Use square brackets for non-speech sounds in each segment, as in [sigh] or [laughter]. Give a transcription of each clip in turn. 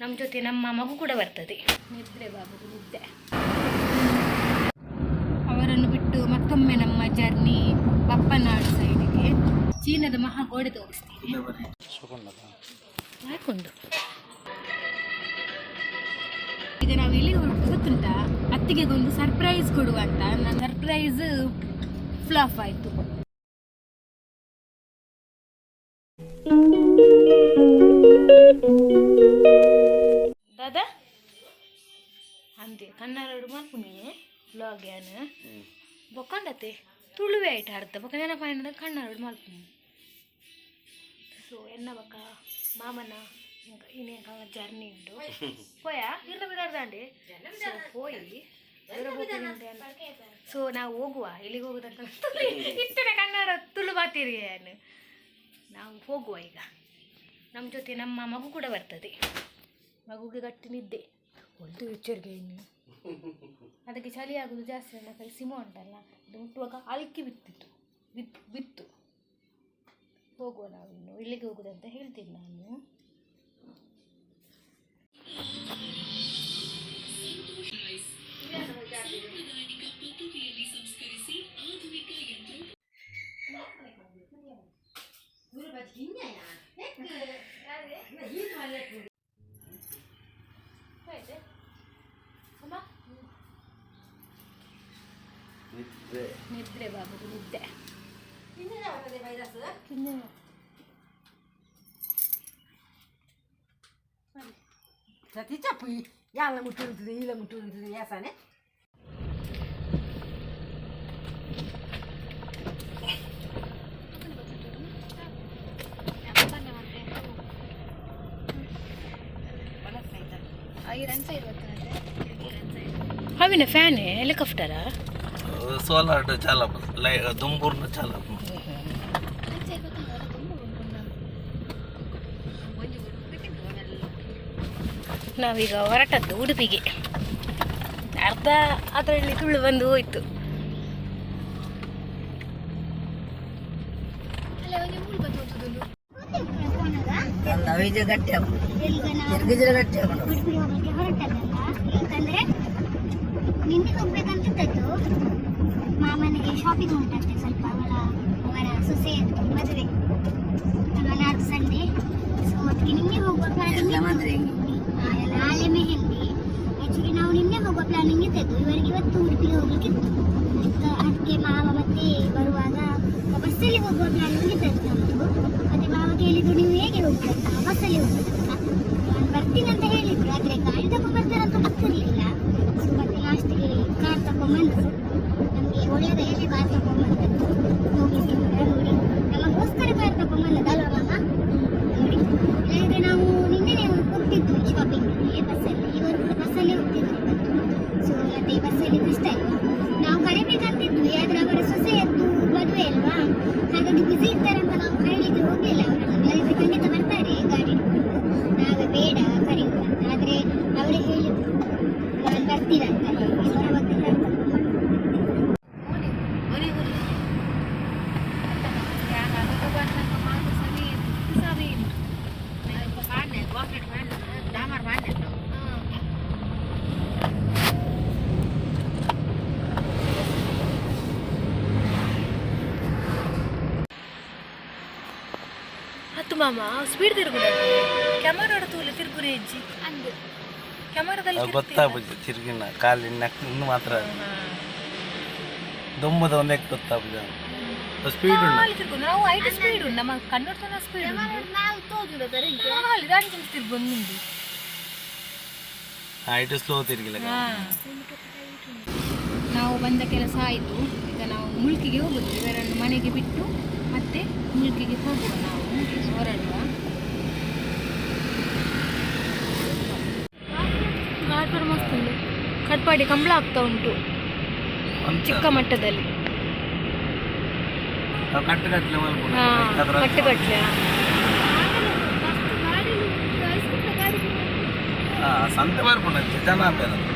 ನಮ್ಮ ಜೊತೆ ನಮ್ಮ ಮಗು ಕೂಡ ಬರ್ತದೆ. ನಿದ್ರೆ ಬಾಬು ನಿದ್ದೆ. ಅವರನ್ನು ಬಿಟ್ಟು ಮತ್ತೊಮ್ಮೆ ನಮ್ಮ ಜರ್ನಿ ಬಪ್ಪನಾಡು ಸೈಡಿಗೆ. ಚೀನಾದ ಮಹಾಗೋಡೆ ತೋರಿಸ್ತೀವಿ ಹಾಕೊಂಡು ಈಗ ನಾವು ಎಲ್ಲಿ ಗೊತ್ತುಂಟಾ? ಅತ್ತಿಗೆ ಒಂದು ಸರ್ಪ್ರೈಸ್ ಕೊಡುವ ಅಂತ. ನನ್ನ ಸರ್ಪ್ರೈಸ್ ಫ್ಲಾಪ್ ಆಯಿತು. ಅಂತೆ ಕನ್ನಡ ಮಾಡ್ಪುನಿ ಬ್ಲಾಗ್ ಯಾನ್? ಬೊಕ್ಕಂಡತೆ ತುಳುವೆ ಆಯ್ತು ಅರ್ಧ ಬೊಕ್ಕ ನೆನಪಾಯಿನ ಕನ್ನಡ ಮಾಡ್ಪುನಿ ಸೊ ಎನ್ನ ಬಕ್ಕ ಮಾಮನ ಇನ್ನೇ ಜರ್ನಿ ಉಂಟು ಪೋಯ ಇರ್ಲ ಬಿಡಾರ್ದಾಂಡೆ ಸೊ ಹೋಯಿ. ಸೊ ನಾವು ಹೋಗುವ. ಎಲ್ಲಿಗೆ ಹೋಗುದಂತ ಇತ್ತನೆ ಕನ್ನಡ ತುಳು ಮಾತೀರಿ ನಾವು ಹೋಗುವ ಈಗ. ನಮ್ಮ ಜೊತೆ ನಮ್ಮ ಮಗು ಕೂಡ ಬರ್ತದೆ. ಮಗುಗೆ ಗಟ್ಟಿ ನಿದ್ದೆ. ಒಂದು ಎಚ್ಚರಿಕೆ ಇನ್ನು. ಅದಕ್ಕೆ ಚಳಿ ಆಗೋದು ಜಾಸ್ತಿ ನನ್ನ ಕೈ ಸಿಮ ಉಂಟಲ್ಲ, ಅದು ಮುಟ್ಟುವಾಗ ಅಲ್ಕಿ ಬಿತ್ತಿತ್ತು. ಬಿತ್, ಬಿತ್ತು. ಹೋಗುವ ನಾವು ಇನ್ನು. ಇಲ್ಲಿಗೆ ಹೋಗುದಂತ ಹೇಳ್ತೀನಿ ನಾನು. ಅಮ್ಮ ನಿದ್ರೆ ಬಾಬು ನಿದ್ದೆ ತಿನ್ನೆ ಪ್ರತಿ ಚಪ್ಪು ಯಾಲ ಮುಟ್ಟು ಉಂಟು ಈಲ ಮುಟ್ಟು ಉಂಟು ಯಾಸನೆ ಹಾವಿನ ಫ್ಯಾನ್ ಹೆಲಿಕಾಪ್ಟರಾ ಸೋಲಾರ್ ಚಾಲಪ್ಪ ಲೈ ದುಂಬೂರ್ನ ಚಾಲಪ್ಪ ನಾವೀಗ ಹೊರಟದ್ದು ಉಡುಪಿಗೆ. ಅರ್ಧ ಅದರಲ್ಲಿ ತುಳು ಬಂದು ಹೋಯ್ತು. ನೈಜ ಗಟ್ಟಿ ಹಾಕೊಂಡು ಗಟ್ಟಿ ಹಾಕೊಂಡು ಮಾಮನಿಗೆ ಶಾಪಿಂಗ್ ಉಂಟಂತೆ ಸ್ವಲ್ಪ ಅವರ ಅವರ ಸೊಸೆ ಮದುವೆ ಅಲ್ವಾ ನಾಲ್ಕು ಸಂಡೆ ಸೊ ಅದಕ್ಕೆ ನಿನ್ನೆ ಹೋಗುವ ಪ್ಲಾನಿಂಗ್ ನಾಳೆ ಮೆಹಂದಿ. ಆ್ಯಕ್ಚುಲಿ ನಾವು ನಿನ್ನೆ ಹೋಗುವ ಪ್ಲಾನಿಂಗ್ ಇದ್ದದ್ದು ಇವರಿಗೆ ಇವತ್ತು ಉಡುಪಿಗೆ ಹೋಗ್ಲಿಕ್ಕಿತ್ತು. ಅದಕ್ಕೆ ಅದಕ್ಕೆ ಮಾವ ಮತ್ತೆ ಬರುವಾಗ ಬಸ್ಸಲ್ಲಿ ಹೋಗುವ ಪ್ಲಾನಿಂಗ್ ಇದ್ದದ್ದು ನಮ್ಮದು ಮತ್ತೆ ಮಾವ ಕೇಳಿದ್ರು ನೀವು ಹೇಗೆ ಹೋಗ್ಬೇಕು ಬಸ್ಸಲ್ಲಿ ಹೋಗ್ಬೇಕಂತ ನಾನು ಬರ್ತೀನಿ ಅಂತ ಹೇಳಿದ್ರು ಆದರೆ ಗಾಡಿ ತಗೊಂಡ್ಬರ್ತಾರಂತ ಗೊತ್ತಿರಲಿಲ್ಲ ಸೊ ಮತ್ತೆ ಲಾಸ್ಟಿಗೆ ಕಾರ್ ತಗೊಂಡ್ಬಂದ್ರು ನಮಗೆ ಒಳ್ಳೆಯದಾಗಿ ಕಾರ್ ತಗೊಂಡ್ಬಂದದ್ದು ಹೋಗ್ಲಿಕ್ಕೆ ಕೂಡ ನೋಡಿ ನಮಗೋಸ್ಕರ ಕಾರ್ ತಗೊಂಡ್ಬಂದದ್ದು ಅಲ್ವಾ ಮಾಮ ನೋಡಿ ಇಲ್ಲದಿದ್ರೆ ನಾವು ನಿನ್ನೆನೆ ಹೋಗ್ತಿದ್ವಿ ಶಾಪಿಂಗ್ಗೆ ಬಸ್ಸಲ್ಲಿ ಇವರು ಕೂಡ ಬಸ್ಸಲ್ಲೇ ಹೋಗ್ತಿದ್ರು ಇವತ್ತು ಸೊ ಮತ್ತೆ ಬಸ್ಸಲ್ಲಿ ಕಷ್ಟ ಅಲ್ವಾ ನಾವು ಕರಿಬೇಕಂತಿದ್ವಿ ಆದ್ರೆ ಅವರ ಸೊಸೆಯದ್ದು ಮದುವೆ ಅಲ್ವಾ ಹಾಗಾಗಿ ಬಿಸಿ ಇರ್ತಾರೆ ಅಂತ ನಾವು ಕರೀಲಿಕ್ಕೆ ಹೋಗಲಿಲ್ಲ ಅವರನ್ನು ಇಲ್ಲದಿದ್ರೆ ಖಂಡಿತ ಬರ್ತಾರೆ ಗಾಡಿ ಹಿಡ್ಕೊಂಡು ನಾವೇ ಬೇಡ ಕರೆಯುವ ಅಂತ ಆದ್ರೆ ಅವರೇ ಹೇಳಿದ್ರು ನಾನು ಬರ್ತೀರಾ ಅಂತ ಹೇಳಿ ಅವರ ಬಗ್ಗೆ ಹೇಳ್ತಾರೆ ಹತ್ತು ಮಾಮ ಸ್ಪೀಡ್ ತಿರುಗುದ? ಕ್ಯಾಮರಾಡ ತೂಲೆ ತಿರುಗುರಿ ಹೆಜ್ಜಿ ಅಂದು. ಕ್ಯಾಮರಾದಲ್ಲಿ ಗೊತ್ತಾಗ್ಬೋದು ತಿರುಗಿನ ಕಾಲಿನ ಇನ್ನು ಮಾತ್ರ ದೊಂಬದ ಒಂದೇ ಗೊತ್ತಾಗ್ಬೋದು ಸ್ಪೀಡ್ ಉಂಟು. ತಿರುಗು ನಾವು ಐದು ಸ್ಪೀಡ್ ಉಂಟು. ನಮ್ಮ ಕನ್ನಡ ಸ್ಪೀಡ್ ಉಂಟು. ನಾವು ತೋಜುಡ ತರಂತೆ ಅಲ್ಲಿ ದಾಡಿ ತಿರುಗು ನಿಂದು ಐಟು ಸ್ಲೋ ತಿರುಗಿಲ್ಲ ನಾವು ಬಂದ ಕೆಲಸ ಆಯಿತು ಈಗ ನಾವು ಮುಲ್ಕಿಗೆ ಹೋಗುದು ಇವರನ್ನು ಮನೆಗೆ ಬಿಟ್ಟು ಮತ್ತೆ ಮುಲ್ಕಿಗೆ ಹೋಗುವ ನಾವು ಹೊರಡುವ ಘಾಟ್ ಮಸ್ತ್ ಉಂಟು ಕಟ್ಪಾಡಿ ಕಂಬಳ ಆಗ್ತಾ ಉಂಟು ಚಿಕ್ಕ ಮಟ್ಟದಲ್ಲಿ ಸಂತೆ ಮಾಡ್ಕೊಂಡು ಜನ ಬೇರೆ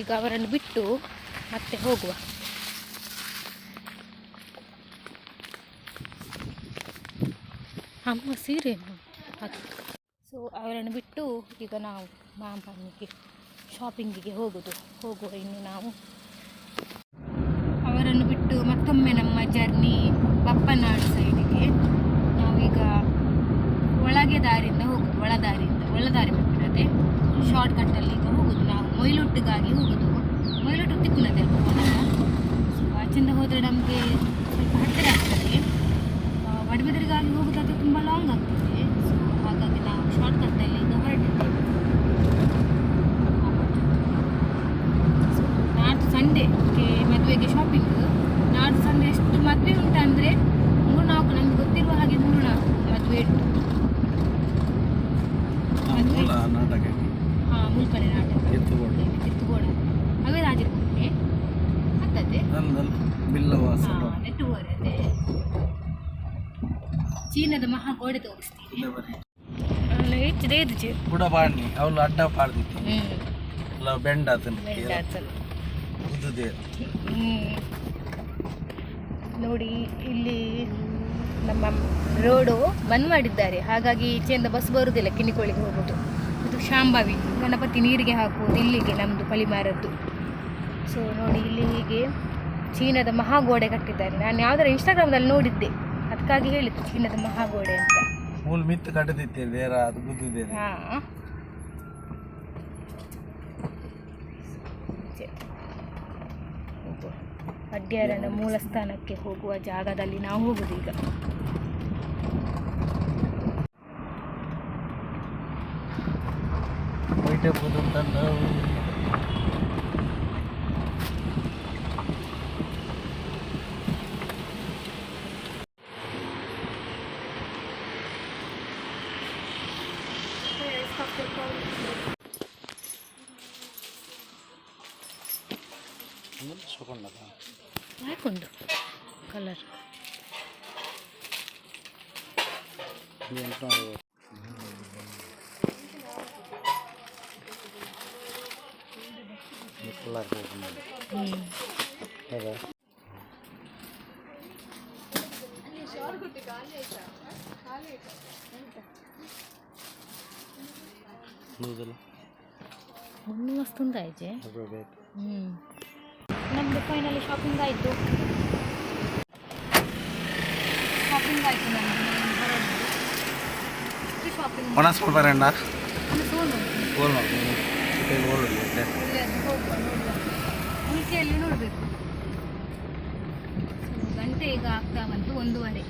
ಈಗ ಅವರನ್ನು ಬಿಟ್ಟು ಮತ್ತೆ ಹೋಗುವ. ಅಮ್ಮ ಸೀರೆ ಅದು ಸೊ ಅವರನ್ನು ಬಿಟ್ಟು ಈಗ ನಾವು ಮಾಮನಿಗೆ ಶಾಪಿಂಗಿಗೆ ಹೋಗೋದು. ಹೋಗುವ ಇನ್ನು ನಾವು. ಅವರನ್ನು ಬಿಟ್ಟು ಮತ್ತೊಮ್ಮೆ ನಮ್ಮ ಜರ್ನಿ ಬಪ್ಪನಾಡು ಸೈಡಿಗೆ ನಾವೀಗ ಒಳಗೆ ದಾರಿಯಿಂದ ಹೋಗುದು. ಒಳ ದಾರಿಯಿಂದ ಒಳ ದಾರಿ ಬಿಟ್ಟಿರತ್ತೆ ಶಾರ್ಟ್ ಕಟ್ಟಲ್ಲಿ ಈಗ ಹೋಗುದು. ನಾವು ಹೋಗೋದು. ಹೋಗುದು ಮೊಯ್ಲೊಟ್ಟು ಸ್ವಲ್ಪ ಹೋದರೆ ನಮಗೆ ಸ್ವಲ್ಪ ಹತ್ತಿರ ಆಗ್ತದೆ. ವಡಬಿದರಿಗಾಗಿ ಹೋಗೋದಾದ್ರೆ ತುಂಬ ಲಾಂಗ್ ಆಗ್ತದೆ. ಸೊ ಹಾಗಾಗಿ ನಾವು ಶಾರ್ಟ್ ಕಟ್ಟಲ್ಲಿ ಈಗ ಹೊರಟಿದ್ದೇವೆ ಸೊ ನಾಡ್ದು ಸಂಡೆಗೆ ಮದುವೆಗೆ ಶಾಪಿಂಗ್ ನಾಡ್ದು ಸಂಡೆ ಎಷ್ಟು ಮದುವೆ ಉಂಟಂದರೆ ಮೂರು ನಾಲ್ಕು ನಮ್ಗೆ ಗೊತ್ತಿರುವ ಹಾಗೆ ಮೂರು ನಾಲ್ಕು ಮದುವೆ ಇಟ್ಟು ನಾಟಕ ಹಾಂ ಮುಲ್ಕಡೆ ನಾಟಕ ಎತ್ತುಗೋಡು. ಕಿತ್ತುಗೋಡ ಅವೇ ರಾಜಕೋಟೆ ಮತ್ತದೇ ಬಿಲ್ಲವಾಸ. ಹಾಂ ನೆಟ್ಟುಗೋಡೆ ಅದೇ. ಚೀನಾದ ಮಹಾಗೋಡೆ ತೋರಿಸ್ತೀನಿ. ಹೆಚ್ಚಿದೆ ಇದು ಚಿ. ಕೂಡ ಪಾಡ್ನಿ ಅವಳು ಅಡ್ಡ ಪಾಡ್ದಿತ್ತು ಹ್ಮ್. ಅಲ್ಲ ಬೆಂಡ ಆತನ ಉದ್ದುದೇ. ನೋಡಿ ಇಲ್ಲಿ ನಮ್ಮ ರೋಡು ಬಂದ್ ಮಾಡಿದ್ದಾರೆ. ಹಾಗಾಗಿ ಈಚೆಯಿಂದ ಬಸ್ ಬರುವುದಿಲ್ಲ ಕಿನಿಕೋಳಿಗೆ ಹೋಗೋದು ಶಾಂಭವಿ ಗಣಪತಿ ನೀರಿಗೆ ಹಾಕುವುದು ಇಲ್ಲಿಗೆ ನಮ್ಮದು ಪಳಿಮಾರದ್ದು ಸೊ ನೋಡಿ ಇಲ್ಲಿ ಹೀಗೆ ಚೀನದ ಮಹಾಗೋಡೆ ಕಟ್ಟಿದ್ದಾರೆ. ನಾನು ಯಾವುದರ ಇನ್ಸ್ಟಾಗ್ರಾಮ್ದಲ್ಲಿ ನೋಡಿದ್ದೆ. ಅದಕ್ಕಾಗಿ ಹೇಳಿದ್ದು ಚೀನದ ಮಹಾಗೋಡೆ ಅಂತ. ಮೂಲ ಮಿತ್ತು ಕಟ್ಟದಿತ್ತೆ ಬೇರೆ ಅದು ಗುದ್ದಿದೆ ಹಾಂ. ಅಡ್ಯಾರನ ಮೂಲ ಸ್ಥಾನಕ್ಕೆ ಹೋಗುವ ಜಾಗದಲ್ಲಿ ನಾವು ಹೋಗುದು ಈಗ. ವೈಟೆ ಅಂತಂದು ಹಾಕೊಂಡು ಕಲರ್ ಹ್ಞೂ ಒಂದು ಮಸ್ತ್ ಆಯ್ತು ಹ್ಞೂ ನಮ್ಮದು ಫೈನಲಿ ಶಾಪಿಂಗ್ ಆಯಿತು ಶಾಪಿಂಗ್ ಆಯಿತು ನಮ್ಮದು ಶಾಪಿಂಗ್ ಮನಸ್ಸು ಕೊಡ್ಬಾರಂಡ ಸೋನು ಗೋಲ್ ಮಾಡ್ತೀನಿ ಗೋಲ್ ಉಳಿಕೆಯಲ್ಲಿ ನೋಡಬೇಕು. ಗಂಟೆ ಈಗ ಆಗ್ತಾ ಬಂತು ಒಂದೂವರೆ.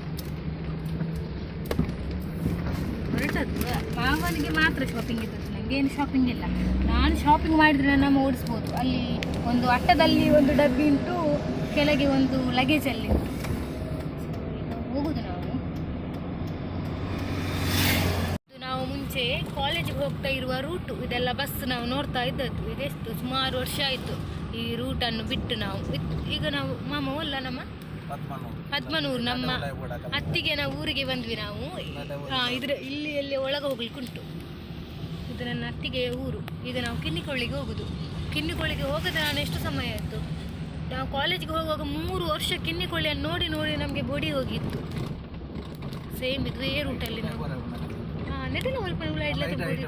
ಹೊರಟದ್ದು, ಮಾವನಿಗೆ ಮಾತ್ರ ಶಾಪಿಂಗ್ ಇದ್ದದ್ದು ನನಗೇನು ಶಾಪಿಂಗ್ ಇಲ್ಲ. ನಾನು ಶಾಪಿಂಗ್ ಮಾಡಿದರೆ ನಮ್ಮ ಓಡಿಸ್ಬೋದು. ಅಲ್ಲಿ ಒಂದು ಅಟ್ಟದಲ್ಲಿ ಒಂದು ಡಬ್ಬಿ ಉಂಟು, ಕೆಳಗೆ ಒಂದು ಲಗೇಜಲ್ಲಿ ಮುಂಚೆ ಕಾಲೇಜಿಗೆ ಹೋಗ್ತಾ ಇರುವ ರೂಟು ಇದೆಲ್ಲ ಬಸ್ ನಾವು ನೋಡ್ತಾ ಇದ್ದದ್ದು. ಇದೆಷ್ಟು ಸುಮಾರು ವರ್ಷ ಆಯಿತು ಈ ರೂಟನ್ನು ಬಿಟ್ಟು ನಾವು. ಈಗ ನಾವು ಮಾಮ ಅಲ್ಲ ನಮ್ಮ? ಪದ್ಮನೂರು. ನಮ್ಮ ಅತ್ತಿಗೆ ನಾವು ಊರಿಗೆ ಬಂದ್ವಿ ನಾವು. ಇದ್ರ ಇಲ್ಲಿ ಎಲ್ಲಿ ಒಳಗೆ ಹೋಗ್ಲಿಕ್ಕೆ ಉಂಟು. ಇದು ನನ್ನ ಅತ್ತಿಗೆಯ ಊರು. ಈಗ ನಾವು ಕಿನ್ನಿಕೊಳ್ಳಿಗೆ ಹೋಗುದು. ಕಿನ್ನಿಕೊಳ್ಳಿಗೆ ಹೋಗದೆ ನಾನು ಎಷ್ಟು ಸಮಯ ಆಯಿತು? ನಾವು ಕಾಲೇಜಿಗೆ ಹೋಗುವಾಗ ಮೂರು ವರ್ಷ ಕಿನ್ನಿಕೊಳ್ಳಿಯನ್ನು ನೋಡಿ ನೋಡಿ ನಮಗೆ ಬೊಡಿ ಹೋಗಿತ್ತು. ಸೇಮ್ ಇದುವೇ ರೂಟಲ್ಲಿ ನಾವು. లైట్ అయినా వాళ్ళకి లైట్ లైట్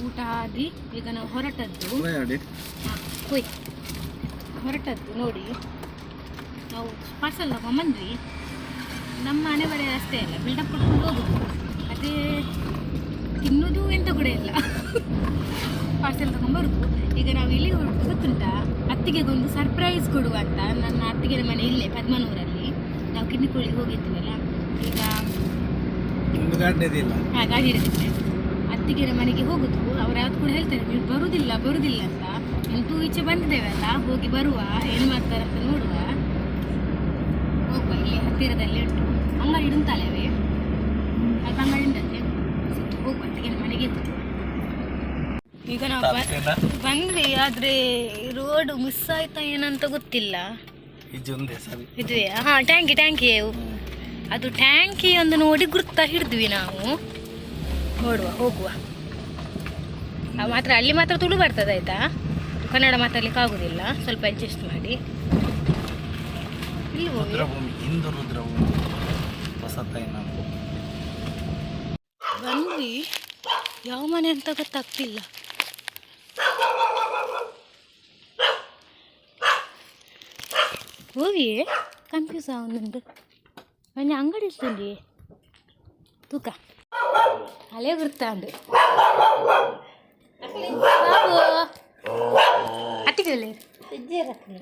ಊಟ ಆಗಿ ಈಗ ನಾವು ಹೊರಟದ್ದು. ಹೊರಟದ್ದು ನೋಡಿ. ನಾವು ಪಾರ್ಸಲ್ ತಗೊಂಬಂದ್ವಿ ನಮ್ಮ ಮನೆ ಬಳಿ ಅಷ್ಟೇ ಅಲ್ಲ ಬಿಲ್ಡಪ್ ಕೊಟ್ಕೊಂಡು ಹೋಗುದು. ಅದೇ ತಿನ್ನೋದು ಎಂತ ಕೂಡ ಇಲ್ಲ. [laughs] ಪಾರ್ಸೆಲ್ ತಗೊಂಡ್ಬರುದು ಈಗ ನಾವು ಇಲ್ಲಿ ಹೊರಟು ಅತ್ತಿಗೆ ಅತ್ತಿಗೆಗೊಂದು ಸರ್ಪ್ರೈಸ್ ಕೊಡುವ ಅಂತ ನನ್ನ ಅತ್ತಿಗೆ ಮನೆ ಇಲ್ಲೇ ಪದ್ಮನೂರಲ್ಲಿ. ನಾವು ಕಿನ್ನಿಕೋಳಿಗೆ ಹೋಗಿದ್ದೀವಲ್ಲ ಈಗ ಒಂದು ಆ ಗಾಡಿ ಇರುತ್ತೆ. ಮನೆಗೆ ಹೋಗುದು ಅವ್ರು ಯಾವ್ದು ಕೂಡ ಹೇಳ್ತಾರೆ ನೀವು ಬರುದಿಲ್ಲ ಬರುದಿಲ್ಲ ಅಂತ. ಎಂತೂ ಈಚೆ ಬಂದಿದ್ದೇವಲ್ಲ ಹೋಗಿ ಬರುವ ಏನು ಮಾಡ್ತಾರಂತ ನೋಡುವ. ಹೋಗುವ ಇಲ್ಲಿ ಹತ್ತಿರದಲ್ಲಿ ಉಂಟು. ಅಂಗಡಿ ಅವೇ ಅದು ಅಂಗಡಿ ಉಂಟಂತೆ. ಹೋಗುವ ಅತ್ತಿಗೆರ ಮನೆಗೆ. ಈಗ ನಾವು? ಬಂದ್ವಿ ಆದ್ರೆ ರೋಡ್ ಮಿಸ್ ಆಯ್ತಾ ಏನಂತ ಗೊತ್ತಿಲ್ಲ. ಇದುವೆ? ಹಾ ಟ್ಯಾಂಕಿ ಟ್ಯಾಂಕಿ ಅದು ಟ್ಯಾಂಕಿ ಒಂದು ನೋಡಿ ಗುರ್ತ ಹಿಡಿದ್ವಿ ನಾವು. ನೋಡುವ ಹೋಗುವ. ಮಾತ್ರ ಅಲ್ಲಿ ಮಾತ್ರ ತುಳು ಬರ್ತದೆ ಆಯ್ತಾ? ಕನ್ನಡ ಮಾತಾಡ್ಲಿಕ್ಕೆ ಆಗುದಿಲ್ಲ. ಸ್ವಲ್ಪ ಅಡ್ಜಸ್ಟ್ ಮಾಡಿ. ಬಂದ್ವಿ. ಯಾವ ಮನೆ ಅಂತ ಗೊತ್ತಾಗ್ತಿಲ್ಲ. ಓವಿಯೇ ಕನ್ಫ್ಯೂಸ್ ಆಗುಂದು ನಾನು ಅಂಗಡಿ ಇರ್ತೀನಿ ತೂಕ ಅಲೆ ಗುರ್ತಾಂಡು ಅಟ್ಟಿಗೆಲ್ಲ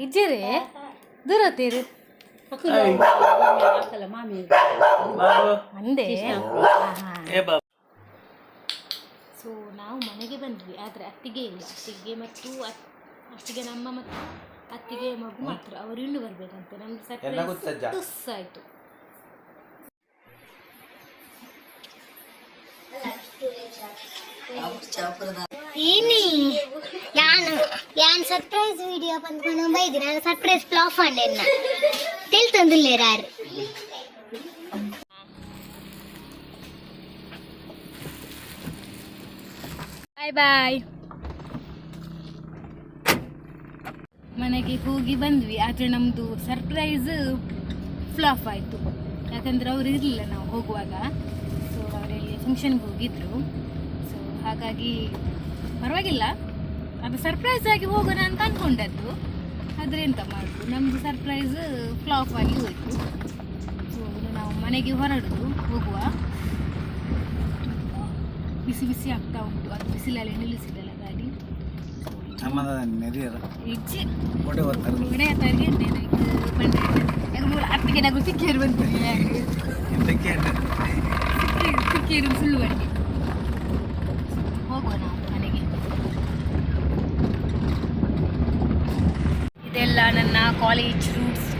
ಇಜ್ಜೇರೆ ದೂರ ಹೋಗ್ತೀರಿ ಅಂದೆ ಬಂದ್ವಿ ಆದರೆ ಅತ್ತಿಗೆ ಇಲ್ಲ. ಅತ್ತಿಗೆ ಮತ್ತು ಅತ್- ಅತ್ತಿಗೆ ನಮ್ಮ ಮತ್ತು ಅತ್ತಿಗೆ ಮಗು ಮಾತ್ರ. ಅವರು ಇನ್ನು ಬರಬೇಕಂತೆ. ನಮ್ದು? ಸರ್ಪ್ರೈಸ್ ತುಸ್ ಆಯ್ತು ಏನಿ? ಯಾನ್? ಯಾನ್ ಸರ್ಪ್ರೈಸ್ ವಿಡಿಯೋ ಬಂದ್ಕೊಂಡು ಬೈದಿರ ನಾನು ಸರ್ಪ್ರೈಸ್ ಫ್ಲಾಪ್ ಅಂಡೆನ್ನ ತಿಳ್ತಂದಿಲ್ಲ ಯಾರು? ಬಾಯ್ ಬಾಯ್ ಮನೆಗೆ ಹೋಗಿ ಬಂದ್ವಿ, ಆದರೆ ನಮ್ಮದು ಸರ್ಪ್ರೈಸ್ ಫ್ಲಾಪ್ ಆಯಿತು. ಯಾಕಂದರೆ ಅವರು ಇರಲಿಲ್ಲ ನಾವು ಹೋಗುವಾಗ. ಸೊ ಅವರಲ್ಲಿ ಫಂಕ್ಷನ್ಗೆ ಹೋಗಿದ್ರು. ಸೊ ಹಾಗಾಗಿ ಪರವಾಗಿಲ್ಲ. ಅದು ಸರ್ಪ್ರೈಸ್ ಆಗಿ ಹೋಗೋಣ ಅಂತ ಅನ್ಕೊಂಡದ್ದು. ಆದರೆ ಎಂತ ಮಾಡುದು? ನಮ್ಮದು ಸರ್ಪ್ರೈಸ್ ಫ್ಲಾಪ್ ಆಗಿ ಹೋಯಿತು. ಸೊ ನಾವು ಮನೆಗೆ ಹೊರಡುದು, ಹೋಗುವ. ಬಿಸಿ ಬಿಸಿ ಆಗ್ತಾ ಉಂಟು. ಅದು ಬಿಸಿಲಲ್ಲಿ ನಿಲ್ಲಿಸಿದಲ್ಲ ಗಾಡಿ. ಅತ್ತಿಗೆ ಬಂತು ಹೋಗುವ ಮನೆಗೆ. ಇದೆಲ್ಲ ನನ್ನ ಕಾಲೇಜ್ ರೂಟ್ಸ್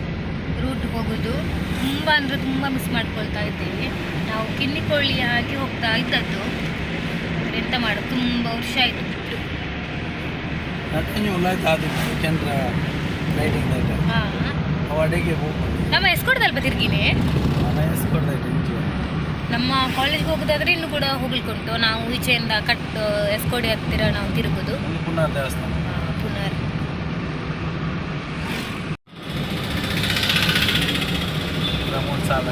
ರೂಟ್ ಹೋಗುದು. ತುಂಬಾ ಅಂದರೆ ತುಂಬ ಮಿಸ್ ಮಾಡ್ಕೊಳ್ತಾ ಇದ್ದೀವಿ ನಾವು ಕಿನ್ನಿಕೊಳ್ಳಿ ಹಾಗೆ ಹೋಗ್ತಾ ಇದ್ದದ್ದು. ಎಂತ ಮಾಡು ತುಂಬ ವರ್ಷ ಆಯಿತು ಬಿಟ್ಟು ನಮ್ಮ ಎಸ್ಕೊಡ್ದಲ್ಪ ತಿರ್ಗಿನೇ ನಮ್ಮ ಕಾಲೇಜ್ಗೆ ಹೋಗೋದಾದ್ರೆ ಇನ್ನು ಕೂಡ ಹೋಗ್ಲಿಕ್ಕುಂಟು ನಾವು ಈಚೆಯಿಂದ ಕಟ್ ಎಸ್ಕೋಡಿ ಹತ್ತಿರ ನಾವು ತಿರುಗುದು. ಪುನರ್ ದೇವಸ್ಥಾನ. ಪುನರ್. ಸಾಲ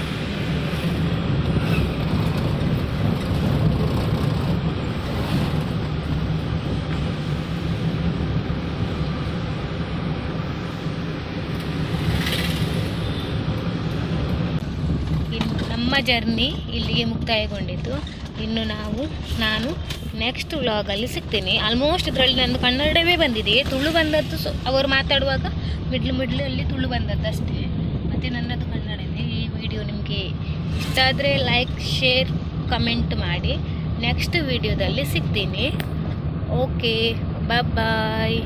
ಇನ್ನು ಜರ್ನಿ ಇಲ್ಲಿಗೆ ಮುಕ್ತಾಯಗೊಂಡಿತು ಇನ್ನು ನಾವು, ನಾನು ನೆಕ್ಸ್ಟ್ ವ್ಲಾಗಲ್ಲಿ ಸಿಗ್ತೀನಿ. ಆಲ್ಮೋಸ್ಟ್ ಇದರಲ್ಲಿ ನಂದು ಕನ್ನಡವೇ ಬಂದಿದೆ. ತುಳು ಬಂದದ್ದು ಅವರು ಮಾತಾಡುವಾಗ ಮಿಡ್ಲು ಮಿಡ್ಲಲ್ಲಿ ತುಳು ಬಂದದ್ದು ಅಷ್ಟೇ ಮತ್ತು ನನ್ನದು ಕನ್ನಡನೇ ಈ ವಿಡಿಯೋ ನಿಮಗೆ ಇಷ್ಟ ಆದರೆ ಲೈಕ್ ಶೇರ್ ಕಮೆಂಟ್ ಮಾಡಿ. ನೆಕ್ಸ್ಟ್ ವಿಡಿಯೋದಲ್ಲಿ ಸಿಗ್ತೀನಿ. Okay bye